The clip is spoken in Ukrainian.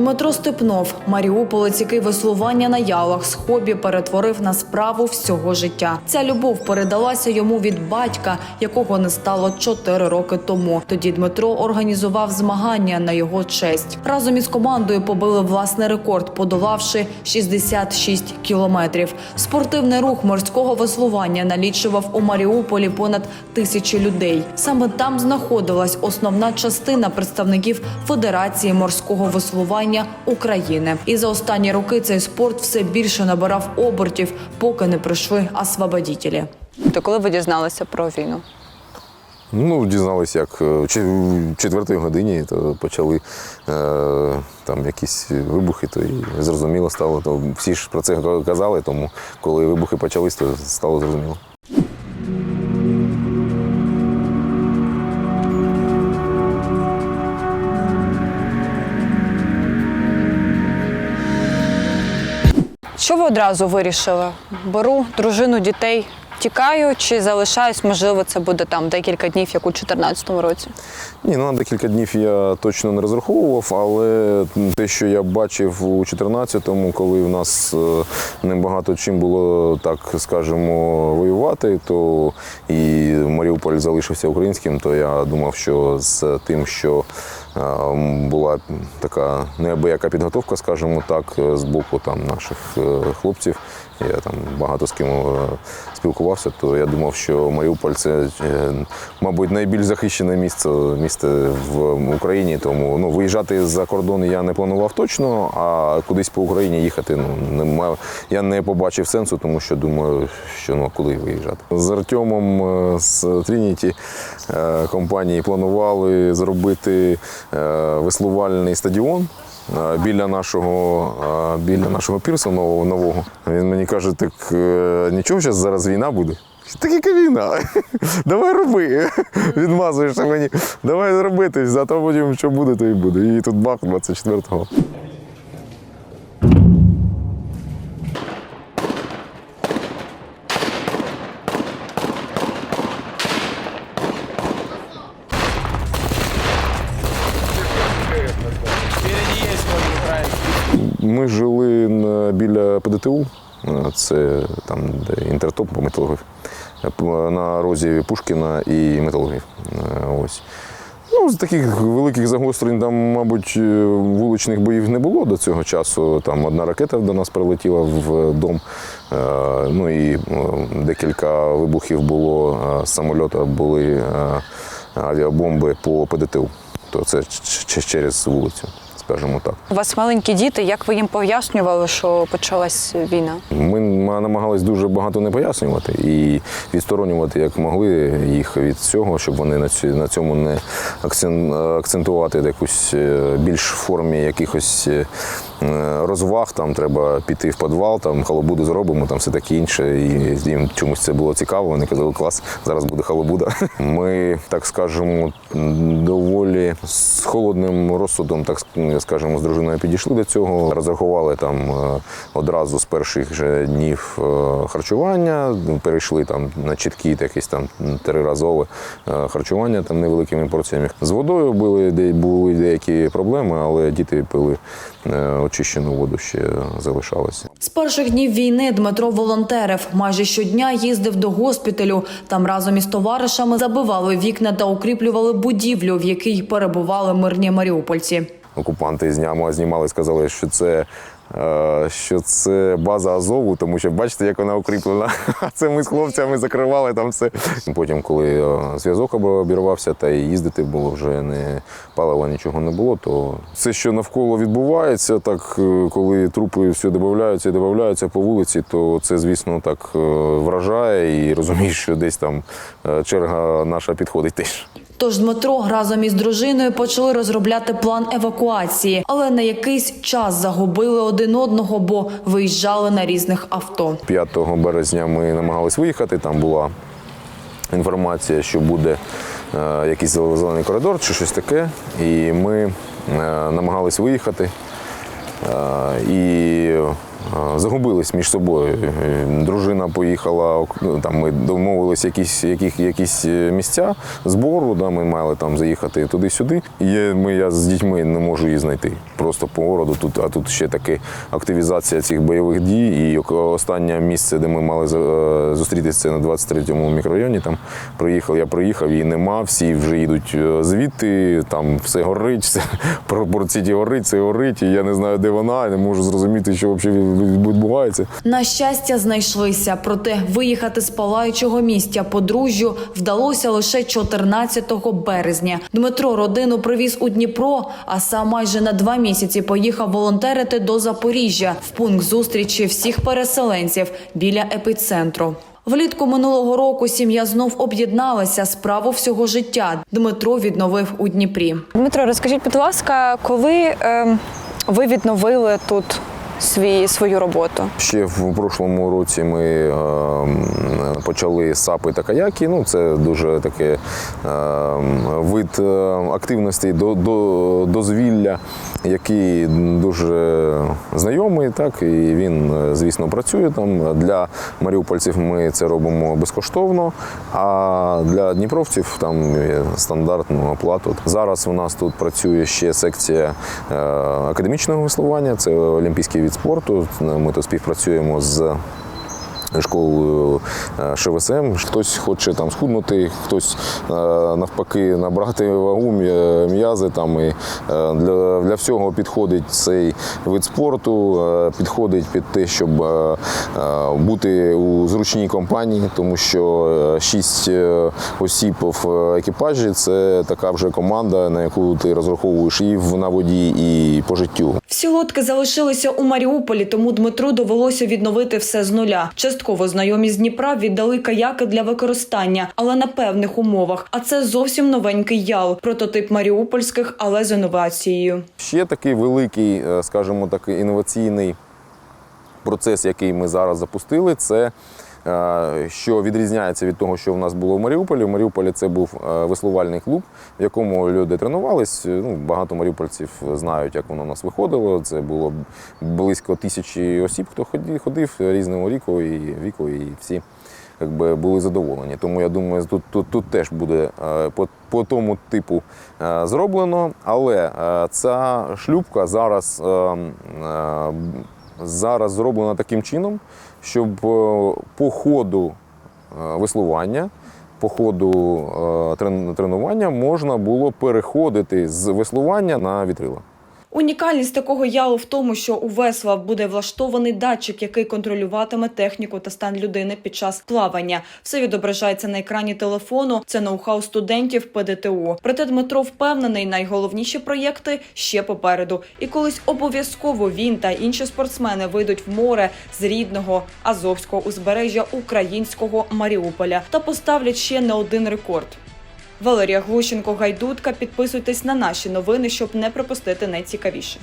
Дмитро Степнов, маріуполець, який веслування на ялах з хобі перетворив на справу всього життя. Ця любов передалася йому від батька, якого не стало чотири роки тому. Тоді Дмитро організував змагання на його честь. Разом із командою побили власний рекорд, подолавши 66 кілометрів. Спортивний рух морського веслування налічував у Маріуполі понад тисячі людей. Саме там знаходилась основна частина представників Федерації морського веслування України. І за останні роки цей спорт все більше набирав обертів, поки не прийшли освободітелі. То коли ви дізналися про війну? Ну, дізналися, як е, в четвертій годині то почали е, там якісь вибухи, то і зрозуміло стало. То всі ж про це казали, тому коли вибухи почались, то стало зрозуміло. Одразу вирішили? Беру дружину, дітей, тікаю чи залишаюсь? Можливо, це буде там декілька днів, як у 2014 році. Ні, ну на декілька днів я точно не розраховував, але те, що я бачив у 14-му, коли в нас е, небагато чим було, так скажемо, воювати, то і Маріуполь залишився українським, то я думав, що з тим, що була така неабияка підготовка, скажімо так, з боку там наших е, хлопців. Я там багато з ким е, спілкувався, то я думав, що Маріуполь це, е, мабуть, найбільш захищене місце, місце в Україні. Тому ну, виїжджати за кордон я не планував точно, а кудись по Україні їхати ну, нема, я не побачив сенсу, тому що думаю, що ну, куди виїжджати. З Артемом е, з Трініті компанії планували зробити веслувальний стадіон. Біля нашого, біля нашого пірсу нового, нового. Він мені каже, так е, нічого, зараз зараз війна буде. Так яка війна? Давай роби. Відмазуєшся мені. Давай робити, зато потім що буде, то і буде. І тут бах 24-го. Ми жили біля ПДТУ, е, це там, де інтертоп по металургів, на розі Пушкіна і металургів. Е, Ось. Ну, з таких великих загострень, там, мабуть, е, вуличних боїв не було до цього часу. Там одна ракета до нас прилетіла в дом. Е, Ну і е, декілька вибухів було е, з самольота, були е, авіабомби по ПДТУ. То це через вулицю, скажімо так. У вас маленькі діти, як ви їм пояснювали, що почалась війна? Ми намагалися дуже багато не пояснювати і відсторонювати як могли їх від цього, щоб вони на цьому не акцен- акцентувати якусь е, більш формі якихось е, розваг. Там треба піти в підвал, там халабуду зробимо, там все таке інше. І їм чомусь це було цікаво. Вони казали, клас, зараз буде халабуда. Ми, так скажемо, доволі з холодним розсудом, так скажемо, з дружиною підійшли до цього. Розрахували там е, одразу з перших же днів е, харчування, перейшли там на чіткі якісь там триразове е, харчування там невеликими порціями. З водою були, були деякі проблеми, але діти пили е, очищену воду ще залишалося. З перших днів війни Дмитро волонтерив. Майже щодня їздив до госпіталю. Там разом із товаришами забивали вікна та укріплювали будівлю, в якій перебували мирні маріупольці. окупанти знямо знімали, сказали, що це. Е, Що це база Азову, тому що бачите, як вона укріплена. Це ми з хлопцями закривали там все. Потім, коли е, зв'язок об- обірвався, та їздити було вже не палива, нічого не було, то все, що навколо відбувається, так е, коли трупи все додаються і додаються по вулиці, то це, звісно, так вражає і розумієш, що десь там черга наша підходить теж. Тож Дмитро разом із дружиною почали розробляти план евакуації, але на якийсь час загубили один одного, бо виїжджали на різних авто. 5 березня ми намагались виїхати. Там була інформація, що буде е, якийсь зелений коридор чи щось таке. І ми е, намагались виїхати. Е, і загубились між собою. Е, Дружина поїхала, ну, там ми домовилися якісь, яких, якісь е, місця збору, да, ми мали там заїхати туди-сюди. Я- ми, я з дітьми не можу її знайти. Просто по городу тут, а тут ще таки активізація цих бойових дій. І останнє місце, де ми мали е, зустрітися, це на 23-му мікрорайоні. Там приїхав, я приїхав, її нема, всі вже їдуть звідти, там все горить, все про Порціті горить, все горить, і я не знаю, де вона, не можу зрозуміти, що взагалі відбувається. На щастя, знайшлися. Проте виїхати з палаючого місця подружжю вдалося лише 14 березня. Дмитро родину привіз у Дніпро, а сам майже на два місяці поїхав волонтерити до Запоріжжя в пункт зустрічі всіх переселенців біля епіцентру. Влітку минулого року сім'я знов об'єдналася справу всього життя. Дмитро відновив у Дніпрі. Дмитро, розкажіть, будь ласка, коли ем, ви відновили тут свій, свою роботу? Ще в прошлому році ми е, почали сапи та каяки. Ну, це дуже таке е, вид е, активності до, до, дозвілля, який дуже знайомий, так, і він, е, звісно, працює там. Для маріупольців ми це робимо безкоштовно, а для дніпровців там стандартну оплату. Зараз у нас тут працює ще секція е, академічного веслування, це олімпійський від спорту. Ми тут співпрацюємо з школою е, ШВСМ. Хтось хоче там схуднути, хтось е, навпаки набрати вагу, м'язи. Там і е, для, для всього підходить цей вид спорту, підходить під те, щоб бути у зручній компанії, тому що шість осіб в екіпажі це така вже команда, на яку ти розраховуєш і на воді, і по життю. Всі лодки залишилися у Маріуполі, тому Дмитру довелося відновити все з нуля. Частково знайомі з Дніпра віддали каяки для використання, але на певних умовах. А це зовсім новенький ял, прототип маріупольських, але з інновацією. Ще такий великий, е, скажімо так, інноваційний процес, який ми зараз запустили, це що відрізняється від того, що в нас було в Маріуполі. В Маріуполі це був е, веслувальний клуб, в якому люди тренувались. Ну, багато маріупольців знають, як воно у нас виходило. Це було близько тисячі осіб, хто ходив різного віку і віку, і всі якби, були задоволені. Тому я думаю, тут, тут, тут теж буде е, по, по тому типу е, зроблено. Але е, ця шлюпка зараз, е, е, зараз зроблена таким чином, щоб е, по ходу е, веслування. По ходу е, тренування можна було переходити з веслування на вітрила. Унікальність такого ялу в тому, що у весла буде влаштований датчик, який контролюватиме техніку та стан людини під час плавання. Все відображається на екрані телефону. Це ноу-хау студентів ПДТУ. Проте Дмитро впевнений, найголовніші проєкти ще попереду. І колись обов'язково він та інші спортсмени вийдуть в море з рідного азовського узбережжя українського Маріуполя та поставлять ще не один рекорд. Валерія Глущенко, Гайдутка. Підписуйтесь на наші новини, щоб не пропустити найцікавіше.